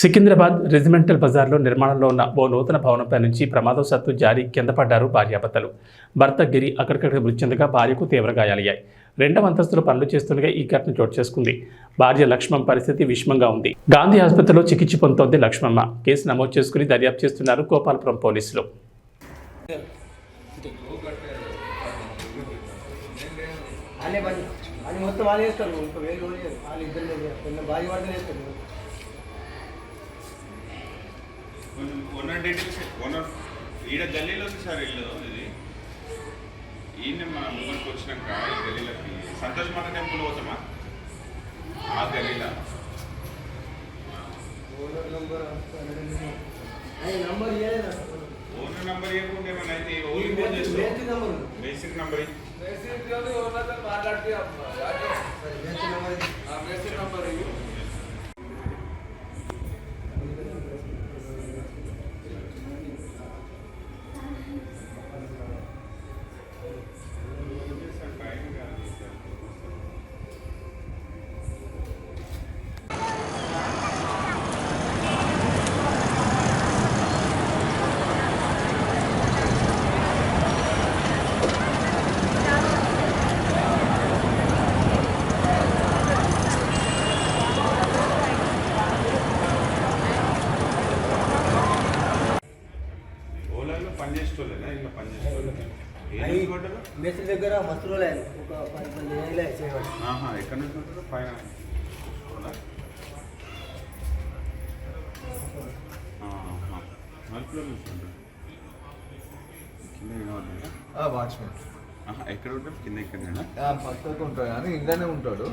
Secunderabad regimental బజార్లో నిర్మాణంలో ఉన్న ఓ నూతన భవనంపై నుంచి ప్రమాదవశాత్తు జారీ కింద పడ్డారు భార్యాభర్తలు. భర్త గిరి అక్కడికక్కడ మృతి చెందగా భార్యకు తీవ్ర గాయాలయ్యాయి. రెండవ అంతస్తులో పనులు చేస్తుండగా ఈ ఘటన చోటు చేసుకుంది. భార్య లక్ష్మణ్ పరిస్థితి విషమంగా ఉంది. గాంధీ ఆసుపత్రిలో చికిత్స పొందుతోంది లక్ష్మమ్మ. కేసు నమోదు చేసుకుని దర్యాప్తు చేస్తున్నారు గోపాలపురం పోలీసులు. మొత్తం వాళ్ళు చేస్తారు. ఇంకో వేలు వాళ్ళు ఇద్దరు భారీ చేస్తారు. ఓనర్ డీటెయిల్స్ ఓనర్ ఈడ గల్లీలో ఉంది సార్ ఇల్లు ఇది. ఈయన మన ముందుకు వచ్చినాక ఈ గల్లీలోకి. సంతోష్ మాత టెంపుల్ పోతామా? ఆ గల్లీలో. ఓనర్ నంబర్ ఓనర్ నంబర్ ఇవ్వకుండా ఏమైనా అయితే ఊరికి ఫోన్ చేస్తాం basic number. Basic number basic number కొట్టారు మేస్త్రి దగ్గర మస్తు రోజులు అయ్యాయి. ఒక పది పది ఏళ్ళు అయ్యాయి చేయబట్టి ఆహా ఎక్కడ నుంచి ఉంటారు పైన వాచ్మెన్. ఎక్కడ ఉంటారు? కింద ఎక్కడైనా పక్కకు ఉంటాడు. కానీ ఇంట్లోనే ఉంటాడు.